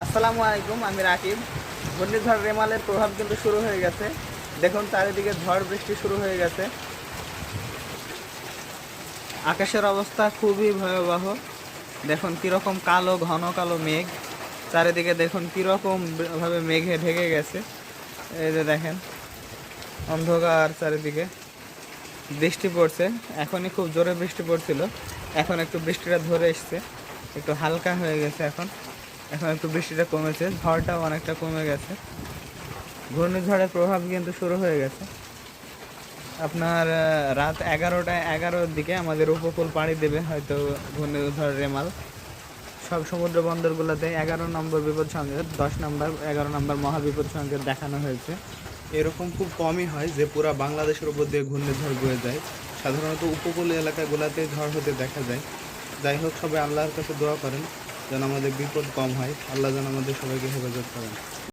আসসালামু আলাইকুম, আমি রাকিব। ঘূর্ণিঝড় রেমালের প্রভাব কিন্তু শুরু হয়ে গেছে। দেখুন, চারিদিকে ঝড় বৃষ্টি শুরু হয়ে গেছে। আকাশের অবস্থা খুবই ভয়াবহ। দেখুন, কীরকম কালো, ঘন কালো মেঘ। চারিদিকে দেখুন, কীরকম ভাবে মেঘে ঢেকে গেছে। এই যে দেখেন, অন্ধকার চারিদিকে। বৃষ্টি পড়ছে। এখনই খুব জোরে বৃষ্টি পড়ছিল। এখন একটু বৃষ্টিটা ধরে এসছে। একটু হালকা হয়ে গেছে এখন। এখন একটু বৃষ্টিটা কমেছে, ঝড়টাও অনেকটা কমে গেছে। ঘূর্ণিঝড়ের প্রভাব কিন্তু শুরু হয়ে গেছে। আপনার রাত এগারোটা এগারোর দিকে আমাদের উপকূল পাড়ি দেবে হয়তো ঘূর্ণিঝড় রেমাল। সব সমুদ্র বন্দরগুলোতে এগারো নম্বর বিপদ সংকেত, দশ নম্বর, এগারো নম্বর মহাবিপদ সংকেত দেখানো হয়েছে। এরকম খুব কমই হয় যে পুরো বাংলাদেশের উপর দিয়ে ঘূর্ণিঝড় বয়ে যায়। সাধারণত উপকূলীয় এলাকাগুলোতে ঝড় হতে দেখা যায়। যাই হোক, সবাই আল্লাহর কাছে দোয়া করেন। যেন আমাদের বিপদ কম হয়। আল্লাহ যেন আমাদের সবাইকে হেফাজত করেন।